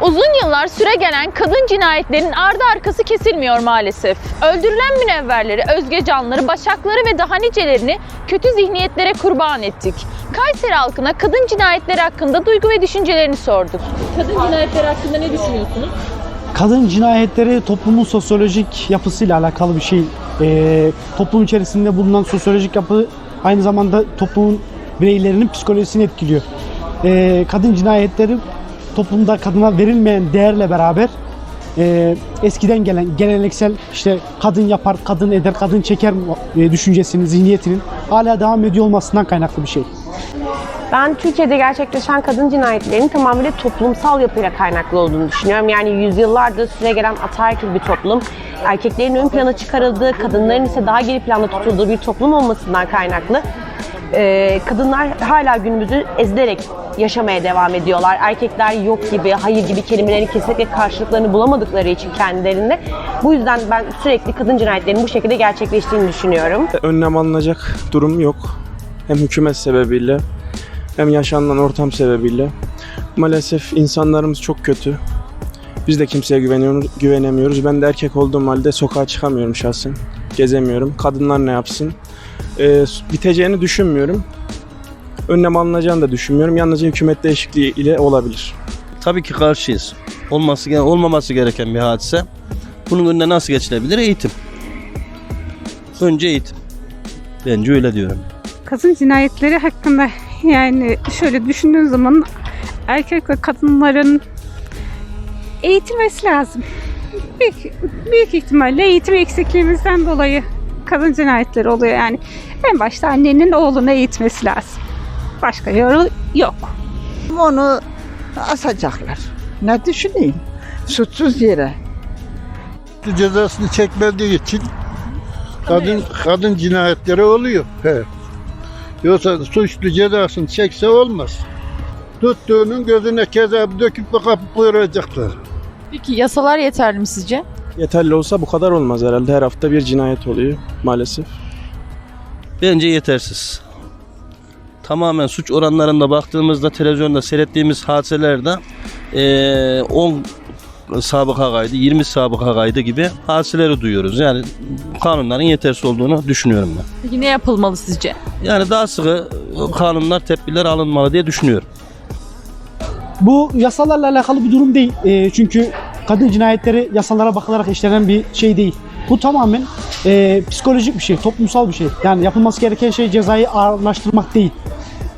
Uzun yıllar süre gelen kadın cinayetlerinin ardı arkası kesilmiyor maalesef. Öldürülen münevverleri, Özge Canları, Başakları ve daha nicelerini kötü zihniyetlere kurban ettik. Kayseri halkına kadın cinayetleri hakkında duygu ve düşüncelerini sorduk. Kadın cinayetleri hakkında ne düşünüyorsunuz? Kadın cinayetleri toplumun sosyolojik yapısıyla alakalı bir şey. Ee, toplum içerisinde bulunan sosyolojik yapı aynı zamanda toplumun bireylerinin psikolojisini etkiliyor. Ee, kadın cinayetleri toplumda kadına verilmeyen değerle beraber e, eskiden gelen geleneksel işte kadın yapar, kadın eder, kadın çeker e, düşüncesinin, zihniyetinin hala devam ediyor olmasından kaynaklı bir şey. Ben Türkiye'de gerçekleşen kadın cinayetlerinin tamamıyla toplumsal yapıyla kaynaklı olduğunu düşünüyorum. Yani yüzyıllardır süre gelen ataerkil bir toplum, erkeklerin ön plana çıkarıldığı, kadınların ise daha geri planda tutulduğu bir toplum olmasından kaynaklı. Ee, kadınlar hala günümüzü ezilerek yaşamaya devam ediyorlar. Erkekler yok gibi, hayır gibi kelimelerin kesinlikle karşılıklarını bulamadıkları için kendilerinde. Bu yüzden ben sürekli kadın cinayetlerinin bu şekilde gerçekleştiğini düşünüyorum. önlem alınacak durum yok. Hem hükümet sebebiyle hem yaşanılan ortam sebebiyle. Maalesef insanlarımız çok kötü. Biz de kimseye güveniyoruz, güvenemiyoruz. Ben de erkek olduğum halde sokağa çıkamıyorum şahsen. Gezemiyorum. Kadınlar ne yapsın? Ee, biteceğini düşünmüyorum. Önlem alınacağını da düşünmüyorum. Yalnızca hükümet değişikliği ile olabilir. Tabii ki karşıyız. Olması olmaması gereken bir hadise. Bunun önüne nasıl geçilebilir? Eğitim. Önce eğitim. Bence öyle diyorum. kadın cinayetleri hakkında yani şöyle düşündüğün zaman erkek ve kadınların eğitilmesi lazım. Büyük, büyük ihtimalle eğitim eksikliğimizden dolayı kadın cinayetleri oluyor yani. En başta annenin oğlunu eğitmesi lazım. Başka yolu yok. Onu asacaklar. Ne düşüneyim? Suçsuz yere. cezasını çekmediği için kadın kadın cinayetleri oluyor. He. Yoksa suçlu cezasını çekse olmaz. Tuttuğunun gözüne kezap döküp kapıp koyacaklar. Peki yasalar yeterli mi sizce? Yeterli olsa bu kadar olmaz herhalde. Her hafta bir cinayet oluyor maalesef. Bence yetersiz. Tamamen suç oranlarında baktığımızda televizyonda seyrettiğimiz hadiselerde eee, 10 sabıka kaydı, 20 sabıka kaydı gibi hadiseleri duyuyoruz. Yani kanunların yetersiz olduğunu düşünüyorum ben. Peki ne yapılmalı sizce? Yani daha sıkı kanunlar, tedbirler alınmalı diye düşünüyorum. Bu yasalarla alakalı bir durum değil. Ee, çünkü kadın cinayetleri yasalara bakılarak işlenen bir şey değil. Bu tamamen e, psikolojik bir şey, toplumsal bir şey. Yani yapılması gereken şey cezayı ağırlaştırmak değil.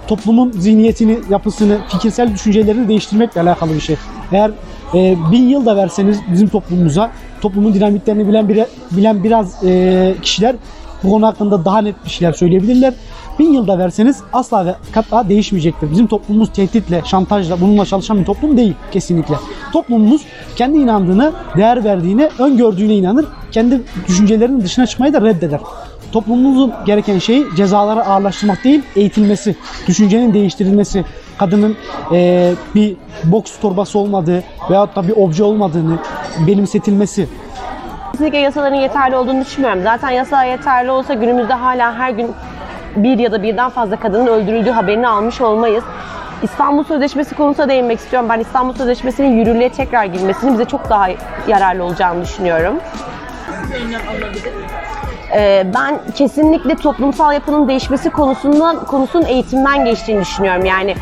Toplumun zihniyetini, yapısını, fikirsel düşüncelerini değiştirmekle alakalı bir şey. Eğer e, bin yıl da verseniz bizim toplumumuza, toplumun dinamiklerini bilen, bire, bilen biraz e, kişiler bu konu hakkında daha net bir şeyler söyleyebilirler. Bin yılda verseniz asla ve katla değişmeyecektir. Bizim toplumumuz tehditle, şantajla, bununla çalışan bir toplum değil kesinlikle. Toplumumuz kendi inandığını, değer verdiğine, öngördüğüne inanır. Kendi düşüncelerinin dışına çıkmayı da reddeder. Toplumumuzun gereken şey cezaları ağırlaştırmak değil, eğitilmesi, düşüncenin değiştirilmesi, kadının eee, bir boks torbası olmadığı veyahut da bir obje olmadığını benimsetilmesi, Kesinlikle yasaların yeterli olduğunu düşünmüyorum. Zaten yasalar yeterli olsa günümüzde hala her gün bir ya da birden fazla kadının öldürüldüğü haberini almış olmayız. İstanbul Sözleşmesi konusuna değinmek istiyorum. Ben İstanbul Sözleşmesi'nin yürürlüğe tekrar girmesinin bize çok daha yararlı olacağını düşünüyorum. Ee, ben kesinlikle toplumsal yapının değişmesi konusundan konusunun eğitimden geçtiğini düşünüyorum. Yani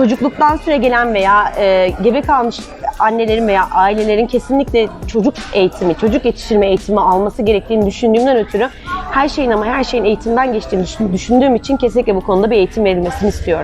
çocukluktan süre gelen veya e, gebe kalmış annelerin veya ailelerin kesinlikle çocuk eğitimi, çocuk yetiştirme eğitimi alması gerektiğini düşündüğümden ötürü her şeyin ama her şeyin eğitimden geçtiğini düşün- düşündüğüm için kesinlikle bu konuda bir eğitim verilmesini istiyorum.